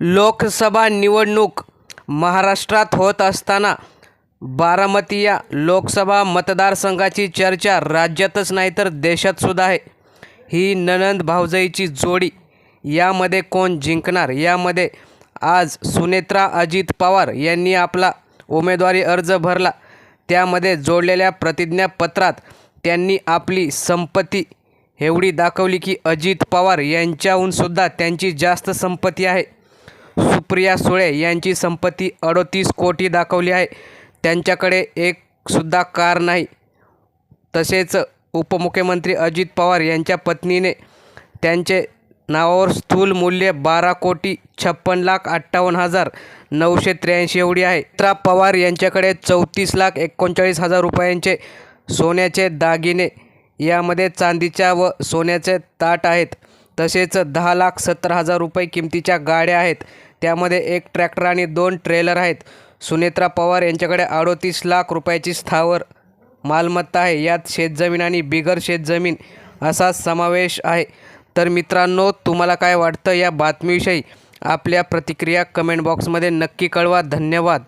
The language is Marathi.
लोकसभा निवडणूक महाराष्ट्रात होत असताना बारामती या लोकसभा मतदारसंघाची चर्चा राज्यातच नाही तर देशातसुद्धा आहे. ही ननंद भावजईची जोडी. यामध्ये कोण जिंकणार? यामध्ये आज सुनेत्रा अजित पवार यांनी आपला उमेदवारी अर्ज भरला. त्यामध्ये जोडलेल्या प्रतिज्ञापत्रात त्यांनी आपली संपत्ती एवढी दाखवली की अजित पवार यांच्याहून सुद्धा त्यांची जास्त संपत्ती आहे. सुप्रिया सुळे यांची संपत्ती अडोतीस कोटी दाखवली आहे. त्यांच्याकडे एक सुद्धा कार नाही. तसेच उपमुख्यमंत्री अजित पवार यांच्या पत्नीने त्यांचे नावावर स्थूल मूल्य बारा कोटी छप्पन लाख अठ्ठावन्न हजार नऊशे त्र्याऐंशी एवढी आहे. मित्रा पवार यांच्याकडे चौतीस लाख एकोणचाळीस हजार रुपयांचे सोन्याचे दागिने यामध्ये चांदीच्या व सोन्याचे ताट आहेत. तसेच दहा लाख सत्तर हजार रुपये किमतीच्या गाड्या आहेत. त्यामध्ये एक ट्रॅक्टर आणि दोन ट्रेलर आहेत. सुनेत्रा पवार यांच्याकडे अडोतीस लाख रुपयाची स्थावर मालमत्ता आहे. यात शेतजमीन आणि बिगर शेतजमीन असा समावेश आहे. तर मित्रांनो तुम्हाला काय वाटतं या बातमीविषयी? आपल्या प्रतिक्रिया कमेंट बॉक्समध्ये नक्की कळवा. धन्यवाद.